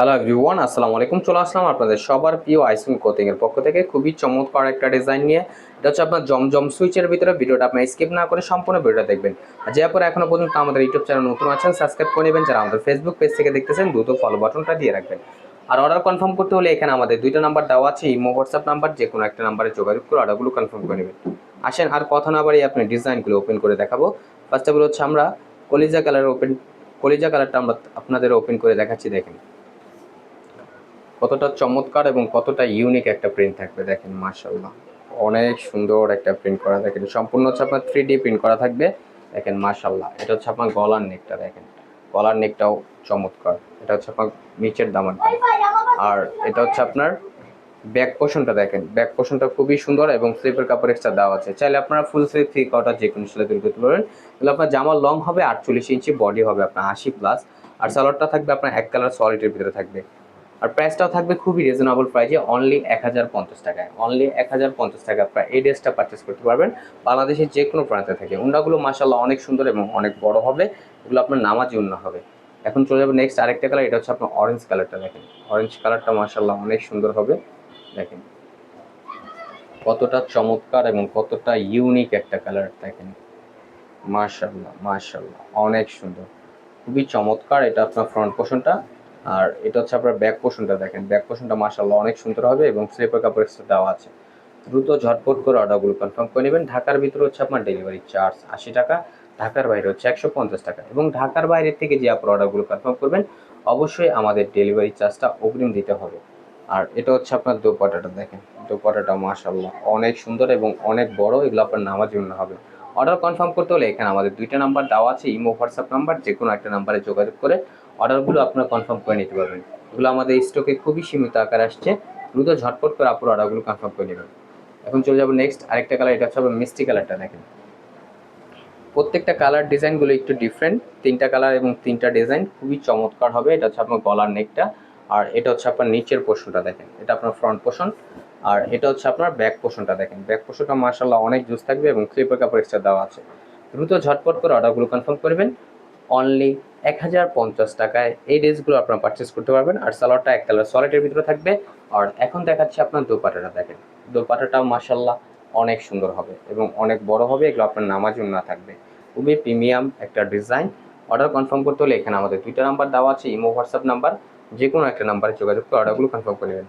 Hello everyone আসসালামু আলাইকুম। চলে আসলাম আপনাদের সবার প্রিয় আইসক্রিম কোচিং এর পক্ষ থেকে। খুবই চমৎকার একটা ডিজাইন নিয়ে। এটা হচ্ছে আপনার জমজম সুইচের ভিতরে। ভিডিওটা আপনি স্কিপ না করে সম্পূর্ণ ভিডিওটা দেখবেন। আর যে আপনারা এখনও পর্যন্ত আমাদের ইউটিউব চ্যানেল নতুন আছেন সাবস্ক্রাইব করে নেবেন। যারা আমাদের ফেসবুক পেজ থেকে দেখতেছেন, দ্রুত ফলো বাটনটা দিয়ে রাখবেন। আর অর্ডার কনফার্ম করতে হলে এখানে আমাদের দুইটা নাম্বার দেওয়া আছে, ইমো হোয়াটসঅ্যাপ নাম্বার যে কোনো একটা নাম্বারে যোগাযোগ করে অর্ডারগুলো কনফার্ম করে নেবেন। আসেন, আর কথা না বাড়িয়ে আপনি ডিজাইনগুলো ওপেন করে দেখাবো। ফার্স্ট অফ অল হচ্ছে আমরা কলিজা কালার ওপেন কলিজা কালারটা আমরা আপনাদের ওপেন করে দেখাচ্ছি, দেখেন। কতটা চমৎকার এবং কতটা ইউনিক একটা প্রিন্ট থাকবে দেখেন মাশাল্লাহ অনেক সুন্দর একটা প্রিন্ট করা দেখেন, সম্পূর্ণ হচ্ছে আপনার থ্রি ডি প্রিন্ট করা থাকবে। দেখেন মাশাল্লাহ এটা হচ্ছে আপনার গলার নেকটা দেখেন। গলার নেকটাও চমৎকার, এটা হচ্ছে আপনার নিচের দামান আর এটা হচ্ছে আপনার ব্যাক পোর্শনটা দেখেন ব্যাক পোর্শনটা খুবই সুন্দর এবং স্লিপের কাপড় এক্সট্রা দেওয়া আছে। চাইলে আপনারা ফুল স্লিপ থ্রি কটা যে কোনো সেলাই তৈরি করতে পারবেন তাহলে আপনার জামা লং হবে, আটচল্লিশ ইঞ্চি বডি হবে, আপনার আশি প্লাস আর সালোয়ারটা থাকবে আপনার এক কালার সলিডের ভিতরে থাকবে। আর প্রাইসটাও থাকবে খুবই রিজনেবল প্রাইসে অনলি এক হাজার পঞ্চাশ টাকায়। অনলি এক হাজার পঞ্চাশ টাকা আপনার এই ড্রেসটা পারচেস করতে পারবেন বাংলাদেশের যে কোনো প্রান্তে থেকে। উন্নাগুলো মাসাল্লাহ অনেক সুন্দর এবং অনেক বড় হবে, এগুলো আপনার নামাজি উন্না হবে। এখন চলে যাবে নেক্সট আরেকটা কালার এটা হচ্ছে আপনার অরেঞ্জ কালারটা দেখেন। অরেঞ্জ কালারটা মাসাল্লাহ অনেক সুন্দর হবে, দেখেন। কতটা চমৎকার এবং কতটা ইউনিক একটা কালার দেখেন। মাশাল্লাহ মাশাল্লাহ অনেক সুন্দর। খুবই চমৎকার, এটা আপনার ফ্রন্ট পোর্শনটা আর এটা হচ্ছে আপনার ব্যাক পোর্শনটা দেখেন। ব্যাক পোর্শনটা মাশাল্লাহ অনেক সুন্দর হবে এবং স্লিপার কাপড় এক্সট্রা দেওয়া আছে। দ্রুত ঝটপট করে অর্ডারগুলো কনফার্ম করে নেবেন। ঢাকার ভিতরে হচ্ছে আপনার ডেলিভারি চার্জ আশি টাকা, ঢাকার বাইরে হচ্ছে একশো পঞ্চাশ টাকা এবং ঢাকার বাইরে থেকে যে আপনার অর্ডারগুলো কনফার্ম করবেন, অবশ্যই আমাদের ডেলিভারি চার্জটা অগ্রিম দিতে হবে। আর এটা হচ্ছে আপনার দোপাটাটা দেখেন। দোপাটাটা মাশাল্লাহ অনেক সুন্দর এবং অনেক বড়, এগুলো আপনার নামার জন্য হবে। অর্ডার কনফার্ম করতে হলে এখানে আমাদের দুইটা নাম্বার দেওয়া আছে ইমো হোয়াটসঅ্যাপ নাম্বার যে কোনো একটা নাম্বারে যোগাযোগ করে অর্ডারগুলো আপনারা কনফার্ম করে নিতে পারবেন। এগুলো আমাদের স্টকে খুবই সীমিত আকার আসছে, দ্রুত ঝটপট করে আপুর অর্ডারগুলো কনফার্ম করে নেবেন। এখন চলে যাব নেক্সট আরেকটা কালার এটা হচ্ছে আপনার মিষ্টি কালারটা দেখেন। প্রত্যেকটা কালার ডিজাইনগুলো একটু ডিফারেন্ট তিনটা কালার এবং তিনটা ডিজাইন খুবই চমৎকার হবে, এটা হচ্ছে আপনার গলার নেকটা আর এটা হচ্ছে আপনার নিচের পোর্শনটা দেখেন। এটা আপনার ফ্রন্ট পোর্শন আর এটা হচ্ছে আপনার ব্যাক পোর্শনটা দেখেন। ব্যাক পোর্শনটা মার্শাল্লাহ অনেক জুস থাকবে এবং স্লিপার কাপড় এক্সট্রা দেওয়া আছে। দ্রুত ঝটপট করে অর্ডারগুলো কনফার্ম করবেন। অনলি এক হাজার পঞ্চাশ টাকায় এই ড্রেসগুলো আপনারা পারচেস করতে পারবেন। আর সালোয়ারটা এক কালার সলিডের ভিতরে থাকবে। আর এখন দেখাচ্ছি আপনার দোপাটাটা দেখেন। দোপাটাটাও মার্শাল্লাহ অনেক সুন্দর হবে এবং অনেক বড় হবে। এগুলো আপনার নামাজ না থাকবে। খুবই প্রিমিয়াম একটা ডিজাইন অর্ডার কনফার্ম করতে হলে এখানে আমাদের দুইটা নাম্বার দেওয়া আছে, ইমো হোয়াটসঅ্যাপ নাম্বার যে কোনো একটা নাম্বারে যোগাযোগ করে অর্ডারগুলো কনফার্ম করে নেবেন।